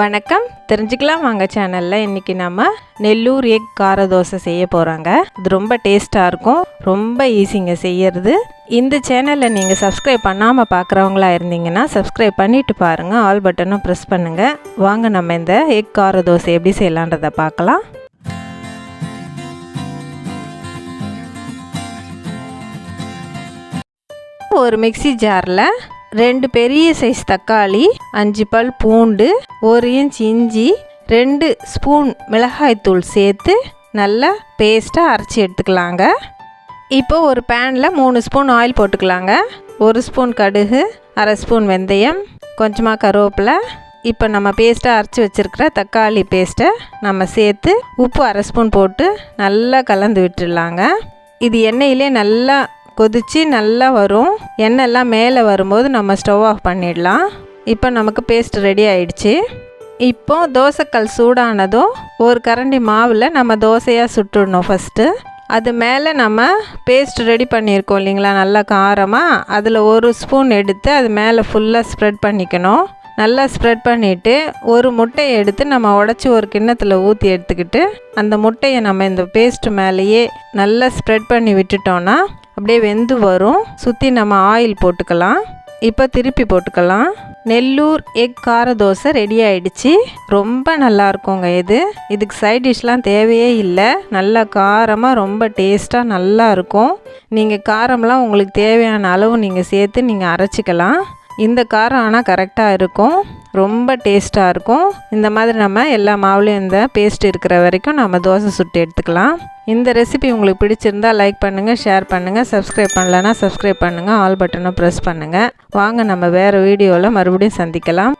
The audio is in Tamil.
வணக்கம். தெரிஞ்சுக்கலாம் வாங்க சேனலில் இன்றைக்கி நம்ம நெல்லூர் எக் கார தோசை செய்ய போகிறாங்க இது ரொம்ப டேஸ்ட்டாக இருக்கும். ரொம்ப ஈஸிங்க செய்யறது. இந்த சேனலை நீங்கள் சப்ஸ்கிரைப் பண்ணாமல் பார்க்குறவங்களா இருந்தீங்கன்னா சப்ஸ்கிரைப் பண்ணிவிட்டு பாருங்கள் ஆல் பட்டனும் ப்ரெஸ் பண்ணுங்கள் வாங்க நம்ம இந்த எக் கார தோசை எப்படி செய்யலான்றதை பார்க்கலாம். ஒரு மிக்ஸி ஜாரில் ரெண்டு பெரிய சைஸ் தக்காளி அஞ்சு பல் பூண்டு ஒரு இன்ச் இஞ்சி ரெண்டு ஸ்பூன் மிளகாய்த்தூள் சேர்த்து நல்லா பேஸ்ட்டாக அரைச்சி எடுத்துக்கலாங்க. இப்போ ஒரு பேனில் மூணு ஸ்பூன் ஆயில் போட்டுக்கலாங்க. ஒரு ஸ்பூன் கடுகு அரை ஸ்பூன் வெந்தயம் கொஞ்சமாக கருவேப்பிலை. இப்போ நம்ம பேஸ்ட்டாக அரைச்சி வச்சுருக்கிற தக்காளி பேஸ்ட்டை நம்ம சேர்த்து உப்பு அரை ஸ்பூன் போட்டு நல்லா கலந்து விட்டுடலாங்க. இது எண்ணெயிலே நல்லா கொதித்து நல்லா வரும். எண்ணெய்லாம் மேலே வரும்போது நம்ம ஸ்டவ் ஆஃப் பண்ணிடலாம். இப்போ நமக்கு பேஸ்ட் ரெடி ஆயிடுச்சு. இப்போ தோசைக்கல் சூடானதும் ஒரு கரண்டி மாவில் நம்ம தோசையாக சுட்டுடணும் ஃபஸ்ட்டு அது மேலே நம்ம பேஸ்ட் ரெடி பண்ணியிருக்கோம் இல்லைங்களா? நல்லா காரமாக அதில் ஒரு ஸ்பூன் எடுத்து அது மேலே ஃபுல்லாக ஸ்ப்ரெட் பண்ணிக்கணும். நல்லா ஸ்ப்ரெட் பண்ணிவிட்டு ஒரு முட்டையை எடுத்து நம்ம உடச்சி ஒரு கிண்ணத்தில் ஊற்றி எடுத்துக்கிட்டு அந்த முட்டையை நம்ம இந்த பேஸ்ட் மேலேயே நல்லா ஸ்ப்ரெட் பண்ணி விட்டுட்டோன்னா அப்படியே வெந்து வரும். சுற்றி நம்ம ஆயில் போட்டுக்கலாம். இப்போ திருப்பி போட்டுக்கலாம். நெல்லூர் எக் கார தோசை ரெடி ஆயிடுச்சு. ரொம்ப நல்லா இருக்குங்க இது. இதுக்கு சைட் டிஷ்லாம் தேவையே இல்லை. நல்லா காரமாக ரொம்ப டேஸ்ட்டாக நல்லா இருக்கும். நீங்கள் காரம்லாம் உங்களுக்கு தேவையான அளவு நீங்கள் சேர்த்து நீங்கள் அரைச்சிக்கலாம். இந்த காரம் ஆனால் கரெக்டாக இருக்கும். ரொம்ப டேஸ்ட்டாக இருக்கும். இந்த மாதிரி நம்ம எல்லா மாவுலேயும் இந்த பேஸ்ட் இருக்கிற வரைக்கும் நம்ம தோசை சுட்டு எடுத்துக்கலாம். இந்த ரெசிபி உங்களுக்கு பிடிச்சிருந்தா லைக் பண்ணுங்கள் ஷேர் பண்ணுங்கள் சப்ஸ்கிரைப் பண்ணலன்னா சப்ஸ்கிரைப் பண்ணுங்கள் ஆல் பட்டனை ப்ரெஸ் பண்ணுங்கள் வாங்க நம்ம வேறு வீடியோவில் மறுபடியும் சந்திக்கலாம்.